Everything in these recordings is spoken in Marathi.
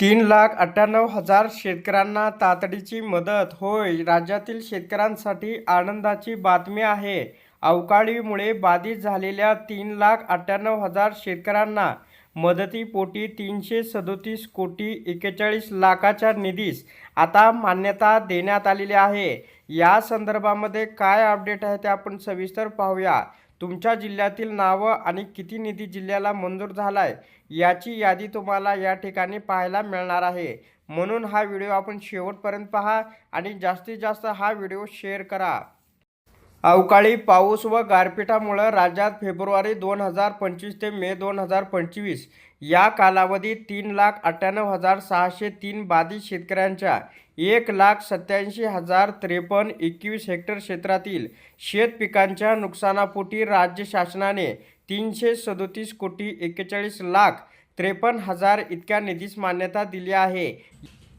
तीन लाख अठ्ठ्याण्णव हजार शेतकऱ्यांना तातडीची मदत. होय राज्यातील शेतकऱ्यांसाठी आनंदाची बातमी आहे. अवकाळीमुळे बाधित झालेल्या तीन लाख अठ्ठ्याण्णव हजार शेतकऱ्यांना मदतीपोटी तीनशे सदोतीस कोटी एक्केचाळीस लाखाच्या निधीस आता मान्यता देण्यात आलेली आहे. या संदर्भामध्ये काय अपडेट आहे ते आपण सविस्तर पाहूया. तुमच्या जिल्ह्यातील नावं आणि किती निधी जिल्ह्याला मंजूर झाला आहे याची यादी तुम्हाला या ठिकाणी पाहायला मिळणार आहे. म्हणून हा व्हिडिओ आपण शेवटपर्यंत पहा आणि जास्तीत जास्त हा व्हिडिओ शेअर करा. अवकाळी पाऊस व गारपिटामुळं राज्यात फेब्रुवारी दोन हजार पंचवीस ते मे दोन हजार पंचवीस या कालावधीत तीन लाख अठ्ठ्याण्णव हजार सहाशे तीन बाधित शेतकऱ्यांच्या एक लाख सत्याऐंशी हजार त्रेपन्न एकवीस हेक्टर क्षेत्रातील शेत पिकांच्या नुकसानापोटी राज्य शासनाने तीनशे सदोतीस कोटी एक्केचाळीस लाख त्रेपन्न हजार इतक्या निधीस मान्यता दिली आहे.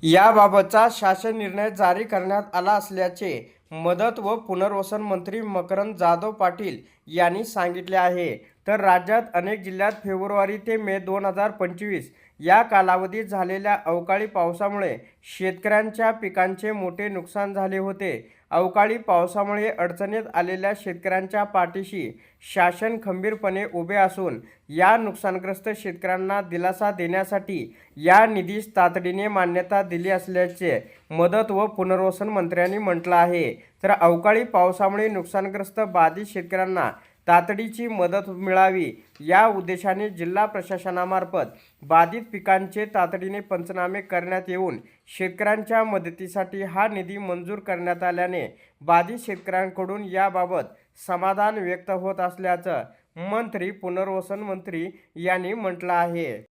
याबाबतचा शासन निर्णय जारी करण्यात आला असल्याचे मदत व पुनर्वसन मंत्री मकरंद जाधव पाटील यांनी सांगितले आहे. तर राज्यात अनेक जिल्ह्यात फेब्रुवारी ते मे दोन हजार पंचवीस या कालावधीत झालेल्या अवकाळी पावसामुळे शेतकऱ्यांच्या पिकांचे मोठे नुकसान झाले होते. अवकाळी पावसामुळे अडचणीत आलेल्या शेतकऱ्यांच्या पाठीशी शासन खंबीरपणे उभे असून या नुकसानग्रस्त शेतकऱ्यांना दिलासा देण्यासाठी या निधीस तातडीने मान्यता दिली असल्याचे मदत व पुनर्वसन मंत्र्यांनी म्हटलं आहे. तर अवकाळी पावसामुळे नुकसानग्रस्त बाधित शेतकऱ्यांना तातडीची मदत मिळावी या उद्देशाने जिल्हा प्रशासनामार्फत बाधित पिकांचे तातडीने पंचनामे करण्यात येऊन शेतकऱ्यांच्या मदतीसाठी हा निधी मंजूर करण्यात आल्याने बाधित शेतकऱ्यांकडून याबाबत समाधान व्यक्त होत असल्याचं मंत्री पुनर्वसन मंत्री यांनी म्हटलं आहे.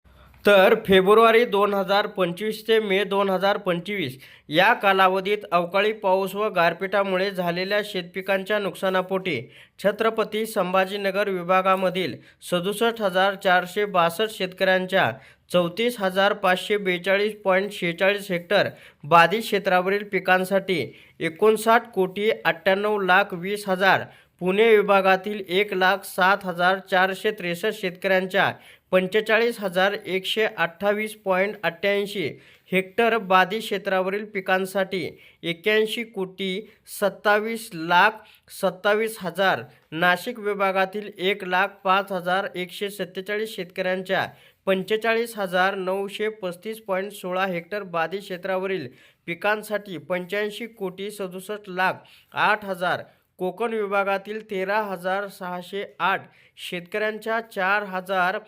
तर फेब्रुवारी दोन हजार पंचवीस ते मे दोन हजार पंचवीस या कालावधीत अवकाळी पाऊस व गारपिटामुळे झालेल्या शेतपिकांच्या नुकसानापोटी छत्रपती संभाजीनगर विभागामधील सदुसष्ट हजार चारशे बासष्ट शेतकऱ्यांच्या चौतीस हजार पाचशे बेचाळीस पॉईंट शेहेचाळीस हेक्टर बाधित क्षेत्रावरील पिकांसाठी एकोणसाठ कोटी अठ्ठ्याण्णव लाख वीस हजार पुणे विभागातील एक लाख सात हजार चारशे त्रेसष्ट शेतकऱ्यांच्या पंचेचाळीस हजार एकशे अठ्ठावीस पॉईंट अठ्ठ्याऐंशी हेक्टर बाधित क्षेत्रावरील पिकांसाठी एक्क्याऐंशी कोटी सत्तावीस लाख सत्तावीस हजार नाशिक विभागातील एक लाख पाच हजार एकशे सत्तेचाळीस शेतकऱ्यांच्या पंचेचाळीस हजार नऊशे पस्तीस पॉईंट सोळा हेक्टर बाधित क्षेत्रावरील पिकांसाठी पंच्याऐंशी कोटी सदुसष्ट लाख आठ हजार कोकण विभागातील तेरा हजार सहाशे आठ शेतकऱ्यांच्या चार हजार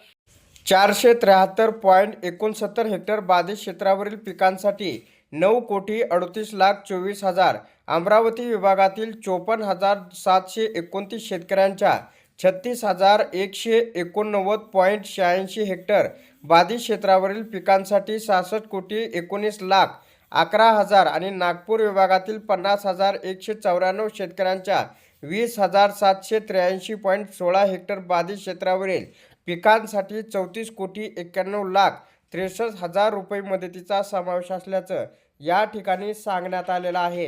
चारशे त्र्याहत्तर पॉईंट एकोणसत्तर हेक्टर बाधित क्षेत्रावरील पिकांसाठी नऊ कोटी अडतीस लाख चोवीस हजार अमरावती विभागातील चोपन्न हजार सातशे एकोणतीस शेतकऱ्यांच्या छत्तीस हजार एकशे एकोणनव्वद पॉईंट शहाऐंशी हेक्टर बाधित क्षेत्रावरील पिकांसाठी सहासष्ट कोटी एकोणीस लाख अकरा हजार आणि नागपूर विभागातील पन्नास हजार एकशे चौऱ्याण्णव शेतकऱ्यांच्या वीस हजार सातशे त्र्याऐंशी पॉईंट सोळा हेक्टर बाधित क्षेत्रावरील पिकांसाठी चौतीस कोटी एक्क्याण्णव लाख त्रेसष्ट हजार रुपये मदतीचा समावेश असल्याचं या ठिकाणी सांगण्यात आलेलं आहे.